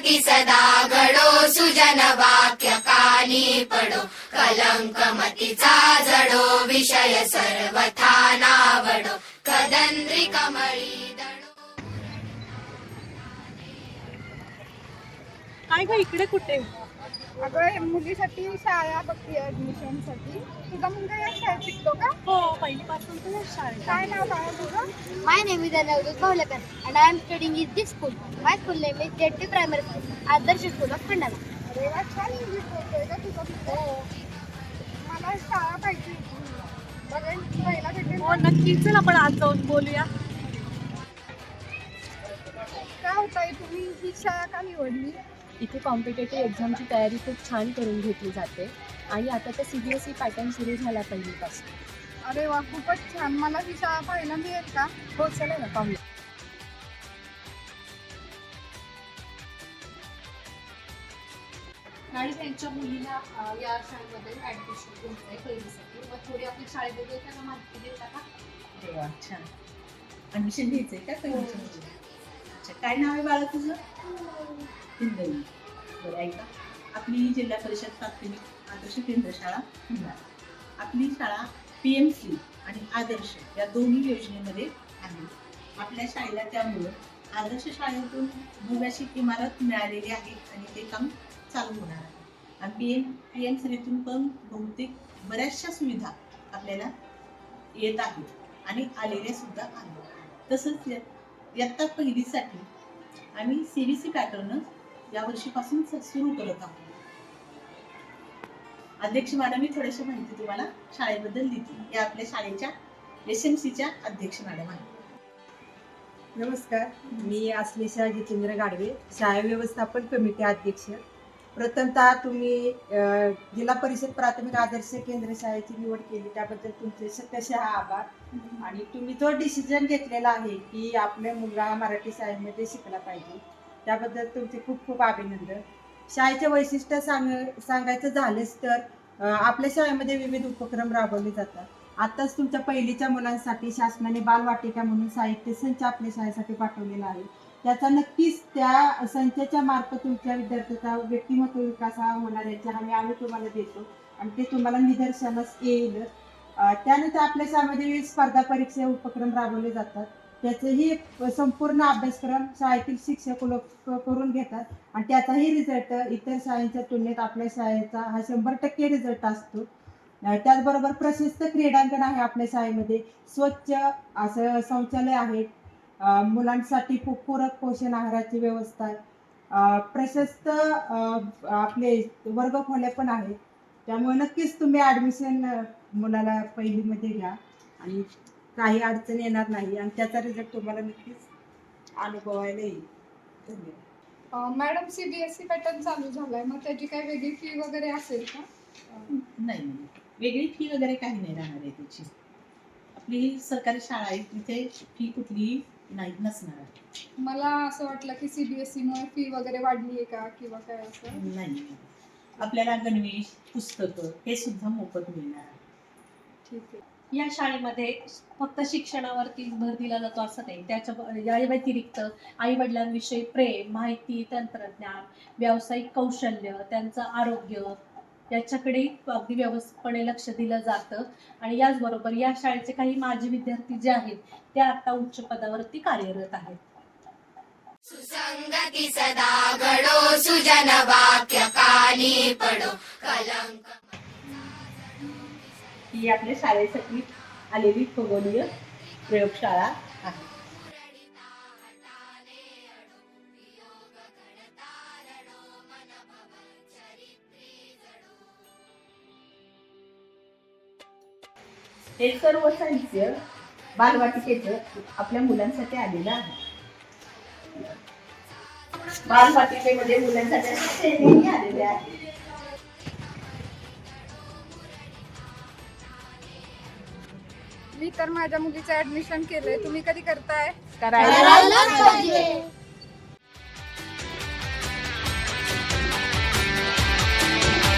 की सदा घडो सुजन वाक्य कानी पडो. कलंक मतीचा जडो विषय सर्वथा नावडो. कदंद्री कमळी दडो. काय ग इकडे कुठे? अगं हे मुलीसाठी शाळा बघते ऍडमिशनसाठी. तुझा मुलगा या शाळेत शिकतो का? हो पहिलीपासून तर या शाळेत. काय नाव बाळा तुझं? My name is Anavdut Bhavlekar and I am studying in this school. My school name is Jetty Primary School, Adarsh School of Khandala. अरे वा छान इंग्लिश बोलतोय का तुझा मुलगा. मला शाळा पाहिजे होती. बघेन पहिला भेटेल हो नक्की. चल आपण आज जाऊन बोलूया. काय होतंय तुम्ही? ही शाळा का निवडली? इथे कॉम्पिटेटिव्ह एक्झामची तयारी खूप छान करून घेतली जाते. आणि आता तर C B S E pattern सुरू झाला पहिलीपासून. अरे वा खूपच छान. मला ही शाळा पाहायला मिळेल का? हो चला ना पाहूया. आणि त्यांच्या मुलीला या शाळेमध्ये ऍडमिशन घ्यायचं आहे पहिलीसाठी. मग थोडी आपली शाळेबद्दल त्यांना माहिती देता का? अरे वा छान. ऍडमिशन घ्यायचंय का पहिलीच्या मुलीला? अच्छा काय नाव आहे बाळा तुझं? हिंदवी बरं ऐका. आपली जिल्हा परिषद प्राथमिक आदर्श केंद्र शाळा आपली शाळा पी एम सी आणि आदर्श या दोन्ही योजनेमध्ये आहे. आपल्या शाळेला त्यामुळं आदर्श शाळेतून भव्याशी इमारत मिळालेली आहे आणि ते काम चालू होणार आहे. आणि पी एम पी एम सीतून पण बहुतेक बऱ्याचशा सुविधा आपल्याला येत आहेत आणि आलेल्या सुद्धा आहेत. तसंच इयत्ता पहिलीसाठी आम्ही सी बी सी पॅटर्न यावर्षीपासून स- सुरू करत आहोत. अध्यक्ष मॅडम मी थोडीशी माहिती तुम्हाला शाळेबद्दल देते या आपल्या शाळेच्या एस एम सीच्या अध्यक्ष मॅडम आहेत. नमस्कार. मी आश्लेषा जितेंद्र गाडवे शाळा व्यवस्थापन कमिटी अध्यक्ष. प्रथमतः तुम्ही जिल्हा परिषद प्राथमिक आदर्श केंद्र शाळेची निवड केली. त्याबद्दल तुमचे शतशः आभार. आणि तुम्ही जो डिसिजन घेतलेला आहे की आपला मुलगा मराठी शाळेमध्ये शिकला पाहिजे त्याबद्दल तुमचे खूप खूप अभिनंदन. शाळेचे वैशिष्ट्य सांग सांगायचं झालेच तर आपल्या शाळेमध्ये विविध उपक्रम राबवले जातात. आताच तुमच्या पहिलीच्या मुलांसाठी शासनाने बालवाटिका म्हणून साहित्य संच आपल्या शाळेसाठी पाठवलेला आहे. त्याचा नक्कीच त्या संचाच्या मार्फत तुमच्या विद्यार्थ्याचा व्यक्तिमत्व विकास हा होणार याची हमी आम्ही तुम्हाला देतो. आणि ते तुम्हाला निदर्शनास येईल. त्यानंतर आपल्या शाळेमध्ये विविध स्पर्धा परीक्षा उपक्रम राबवले जातात. त्याचेही संपूर्ण अभ्यासक्रम शाळेतील शिक्षक लोक करून घेतात. आणि त्याचाही रिझल्ट इतर शाळेच्या तुलनेत आपल्या शाळेचा हा शंभर टक्के रिझल्ट असतो. त्याचबरोबर प्रशस्त क्रीडांगण आहे आपल्या शाळेमध्ये. स्वच्छ असं शौचालय आहे. मुलांसाठी खूप पूरक पोषण आहाराची व्यवस्था आहे. प्रशस्त आपले वर्गखोल्या पण आहेत. त्यामुळे नक्कीच तुम्ही ॲडमिशन मुलाला पहिलीमध्ये घ्या. आणि काही अडचण येणार नाही. आणि त्याचा रिझल्ट तुम्हाला नक्कीच अनुभवायला येईल. धन्यवाद. मॅडम सीबीएसई पॅटर्न चालू झालाय. मग त्याची काय वेगळी फी वगैरे असेल का? नाही नाही. वेगळी फी वगैरे काही नाही राहणार आहे त्याची. आपली ही सरकारी शाळा आहे तिथे फी कुठलीही नाही नसणार आहे. मला असं वाटलं की सीबीएसई मुळे फी वगैरे वाढली आहे का किंवा काय असं? नाही. आपल्याला गणवेश पुस्तकं हे सुद्धा मोफत मिळणार आहे. ठीक आहे. या शाळेमध्ये फक्त शिक्षणावरतीच भर दिला जातो असं नाही. त्याच्या या व्यतिरिक्त आई वडिलांविषयी प्रेम माहिती तंत्रज्ञान व्यावसायिक कौशल्य त्यांचं आरोग्य याच्याकडे अगदी व्यवस्थितपणे लक्ष दिलं जातं. आणि याचबरोबर या शाळेचे काही माजी विद्यार्थी जे आहेत ते आता उच्च पदावरती कार्यरत आहेत. सुसंगती सदा घडो सुजन वाक्य काली पडो कलंक ही आपल्या शाळेसाठी आलेली खगोलीय प्रयोगशाळा आहे. हे सर्व साहित्य बालवाटिकेचं आपल्या मुलांसाठी आलेलं आहे. बालवाटिकेमध्ये मुलांसाठी आलेले आहेत. मी तर माझ्या मुलीचं ऍडमिशन केलंय. तुम्ही कधी करताय? करायला.